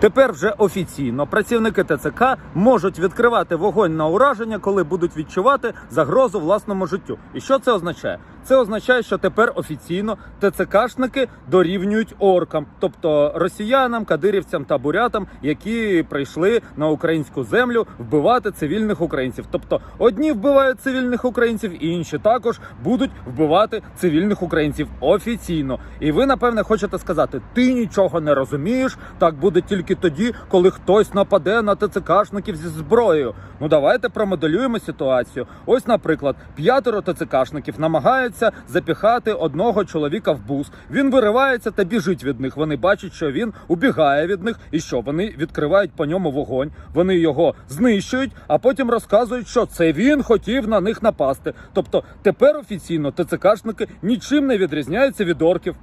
Тепер вже офіційно працівники ТЦК можуть відкривати вогонь на ураження, коли будуть відчувати загрозу власному життю. І що це означає? Це означає, що тепер офіційно ТЦКшники дорівнюють оркам, тобто росіянам, кадирівцям та бурятам, які прийшли на українську землю вбивати цивільних українців. Тобто одні вбивають цивільних українців, і інші також будуть вбивати цивільних українців офіційно. І ви напевне хочете сказати, ти нічого не розумієш. Так буде тільки тоді, коли хтось нападе на ТЦКшників зі зброєю. Ну давайте промоделюємо ситуацію. Ось, наприклад, п'ятеро ТЦКшників намагаються запіхати одного чоловіка в бус. Він виривається та біжить від них. Вони бачать, що він убігає від них, і що вони відкривають по ньому вогонь. Вони його знищують, а потім розказують, що це він хотів на них напасти. Тобто тепер офіційно ТЦКшники нічим не відрізняються від орків.